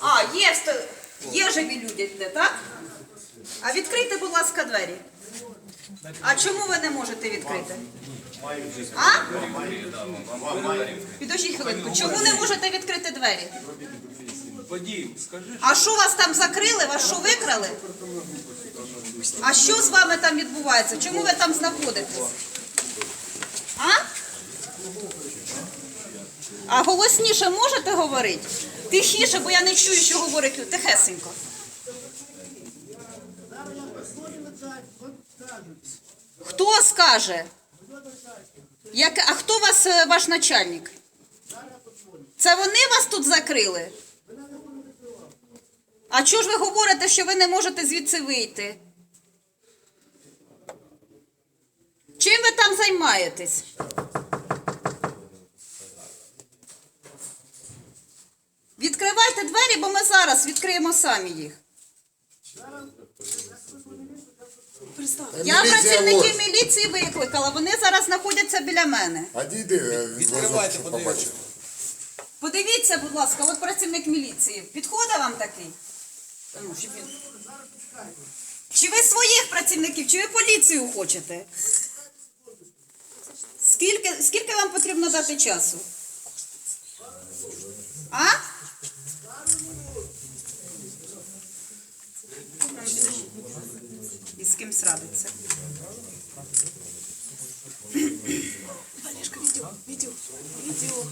А, є, є живі люди, де, так? А відкрийте, будь ласка, двері. А чому ви не можете відкрити? А? Підождіть хвилинку. Чому не можете відкрити двері? Водій, скажи, А що вас там закрили? Вас що викрали? А що з вами там відбувається? Чому ви там знаходитесь? А? А голосніше можете говорити? Тихіше, бо я не чую, що говорить. Тихесенько. Хто скаже? Як, а хто вас, е, ваш начальник? Це вони вас тут закрили? А чого ж ви говорите, що ви не можете звідси вийти? Чим ви там займаєтесь? Відкривайте двері, бо ми зараз відкриємо самі їх. Я працівників міліції викликала, вони зараз знаходяться біля мене. А дійди е, Відкривайте, візок, подивіться. Подивіться, будь ласка, от працівник міліції. Підходить вам такий? Ну, щоб він- Чи ви своїх працівників, чи ви поліцію хочете? Скільки, скільки вам потрібно дати часу? А? І з кимсь радиться. Валешка, відео, відео, відео.